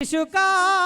শিশুকালে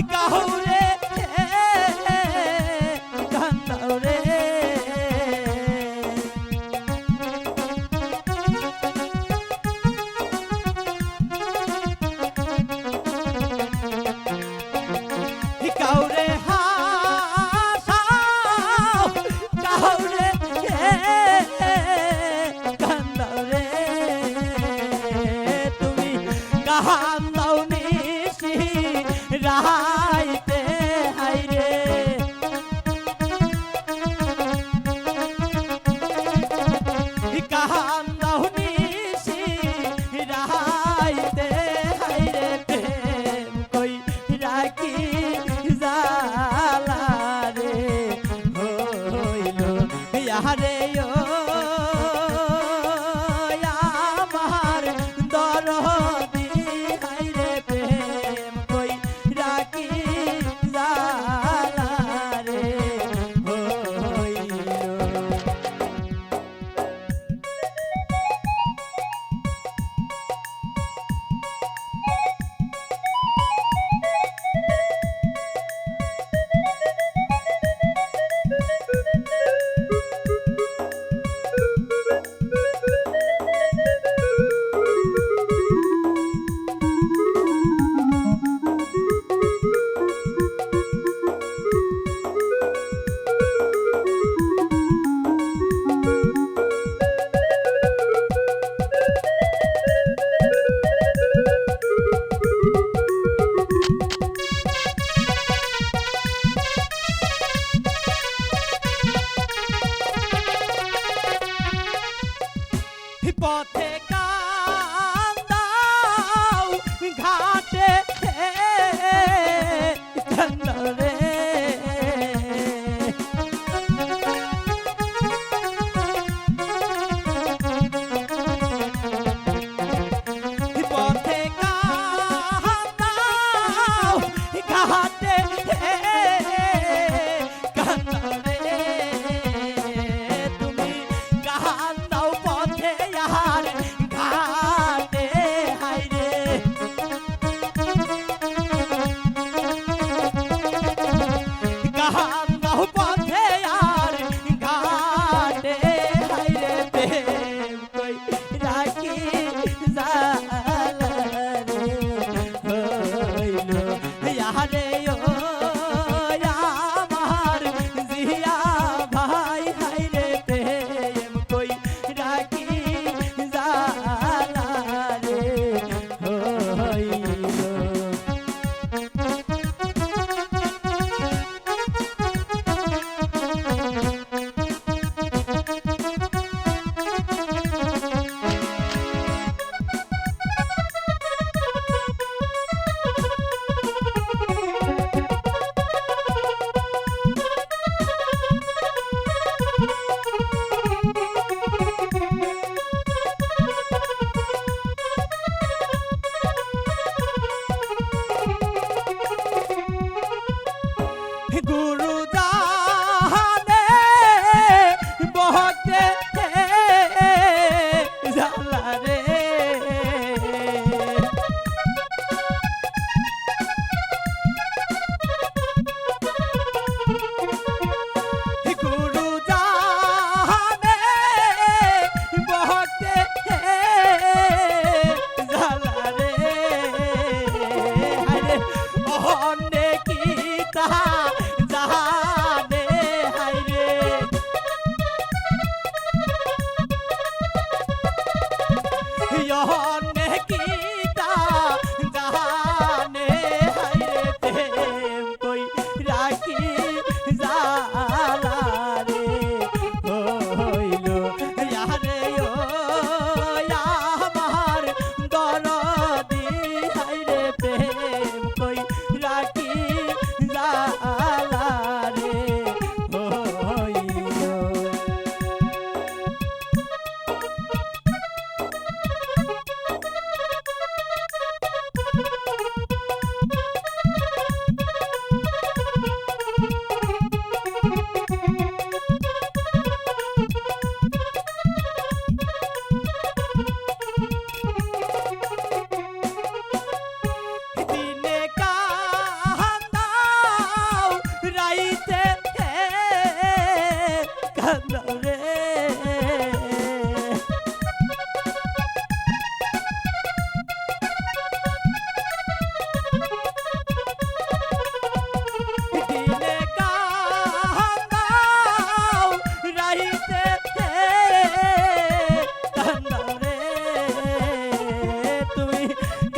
क्या हो Aha.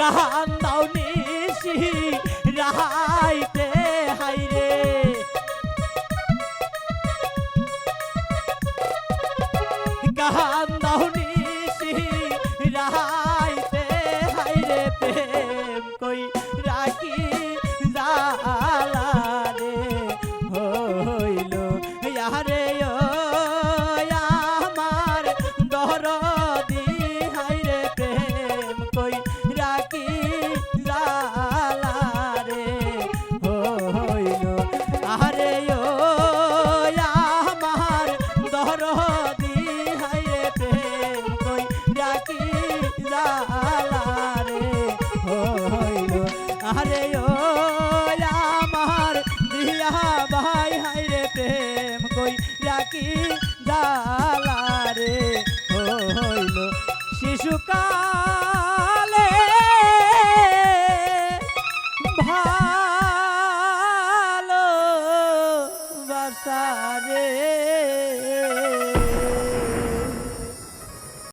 গান দাও নিশি, রাহাইতে, হাইরে। গান দাও নিশি, রাহাইতে, হাইরে, প্রেম কই রাখি জালা রে হইল, ইয়ারে, ও, আমার দরদি শিশুকালে